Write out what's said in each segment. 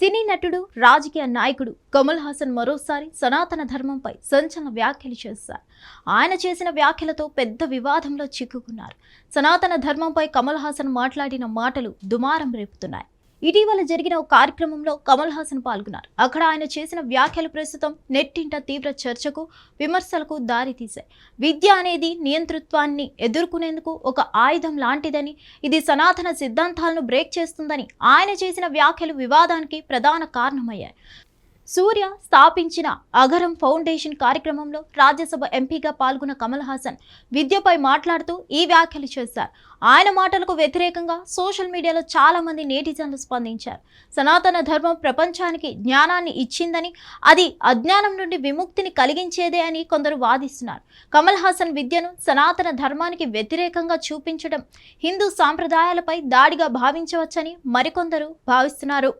సినీ నటుడు రాజకీయ నాయకుడు కమల్ హాసన్ మరోసారి సనాతన ధర్మంపై సంచలన వ్యాఖ్యలు చేశారు. ఆయన చేసిన వ్యాఖ్యలతో పెద్ద వివాదంలో చిక్కుకున్నారు. సనాతన ధర్మంపై కమల్ హాసన్ మాట్లాడిన మాటలు దుమారం రేపుతున్నాయి. ఇటీవల జరిగిన ఒక కార్యక్రమంలో కమల్ హాసన్ పాల్గొన్నారు. అక్కడ ఆయన చేసిన వ్యాఖ్యలు ప్రస్తుతం నెట్టింట తీవ్ర చర్చకు విమర్శలకు దారితీశాయి. విద్య అనేది నియంతృత్వాన్ని ఎదుర్కొనేందుకు ఒక ఆయుధం లాంటిదని ఇది సనాతన సిద్ధాంతాలను బ్రేక్ చేస్తుందని ఆయన చేసిన వ్యాఖ్యలు వివాదానికి ప్రధాన కారణమయ్యాయి. సూర్య స్థాపించిన అగరం ఫౌండేషన్ కార్యక్రమంలో రాజ్యసభ ఎంపీగా పాల్గొన్న కమల్ హాసన్ విద్యపై మాట్లాడుతూ ఈ వ్యాఖ్యలు చేశారు. ఆయన మాటలకు వ్యతిరేకంగా సోషల్ మీడియాలో చాలా మంది నేటిజన్లు స్పందించారు. సనాతన ధర్మం ప్రపంచానికి జ్ఞానాన్ని ఇచ్చిందని అది అజ్ఞానం నుండి విముక్తిని కలిగించేదే అని కొందరు వాదిస్తున్నారు. కమల్ హాసన్ విద్యను సనాతన ధర్మానికి వ్యతిరేకంగా చూపించడం హిందూ సాంప్రదాయాలపై దాడిగా భావించవచ్చని మరికొందరు భావిస్తున్నారు.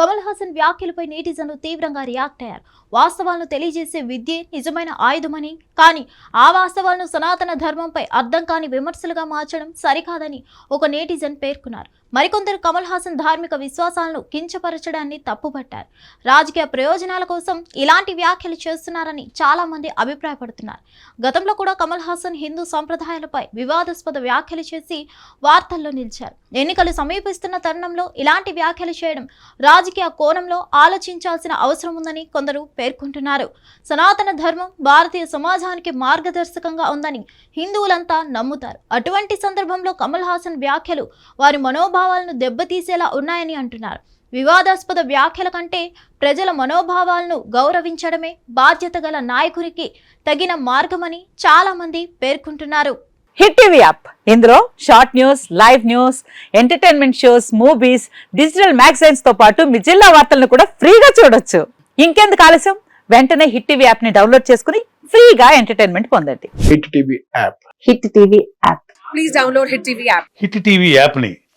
కమల్ హాసన్ వ్యాఖ్యలపై నేటిజన్లు తీవ్రంగా రియాక్ట్ అయ్యారు. వాస్తవాలను తెలియజేసే విద్యే నిజమైన ఆయుధమని కానీ ఆ వాస్తవాలను సనాతన ధర్మంపై అర్థం కాని విమర్శలుగా మార్చడం సరికాదని ఒక నేటిజన్ పేర్కొన్నారు. మరికొందరు కమల్ హాసన్ ధార్మిక విశ్వాసాలను కించపరచడాన్ని తప్పుపట్టారు. రాజకీయ ప్రయోజనాల కోసం ఇలాంటి వ్యాఖ్యలు చేస్తున్నారని చాలా మంది అభిప్రాయపడుతున్నారు. గతంలో కూడా కమల్ హాసన్ హిందూ సంప్రదాయాలపై వివాదాస్పద వ్యాఖ్యలు చేసి వార్తల్లో నిలిచారు. ఎన్నికలు సమీపిస్తున్న తరుణంలో ఇలాంటి వ్యాఖ్యలు చేయడం రాజకీయ కోణంలో ఆలోచించాల్సిన అవసరం ఉందని కొందరు పేర్కొంటున్నారు. సనాతన ధర్మం భారతీయ సమాజానికి మార్గదర్శకంగా ఉందని హిందువులంతా నమ్ముతారు. అటువంటి సందర్భంలో కమల్ హాసన్ వ్యాఖ్యలు వారి మనోభావాలను దెబ్బతీసేలా ఉన్నాయని అంటున్నారు. వివాదాస్పద వ్యాఖ్యల కంటే ప్రజల మనోభావాలను గౌరవించడమే బాధ్యత గల నాయకునికి తగిన మార్గమని చాలా మంది పేర్కొంటున్నారు. Hit TV app. ఇందులో short news live news entertainment shows movies digital మ్యాగజైన్స్తో పాటు మీ జిల్లా వార్తలను కూడా ఫ్రీగా చూడొచ్చు. ఇంకెందుకు ఆలస్యం? వెంటనే హిట్ టీవీ యాప్ని డౌన్లోడ్ చేసుకుని ఫ్రీగా ఎంటర్టైన్మెంట్ పొందండి. Hit TV app. Hit TV app please download Hit TV app. Hit TV యాప్ని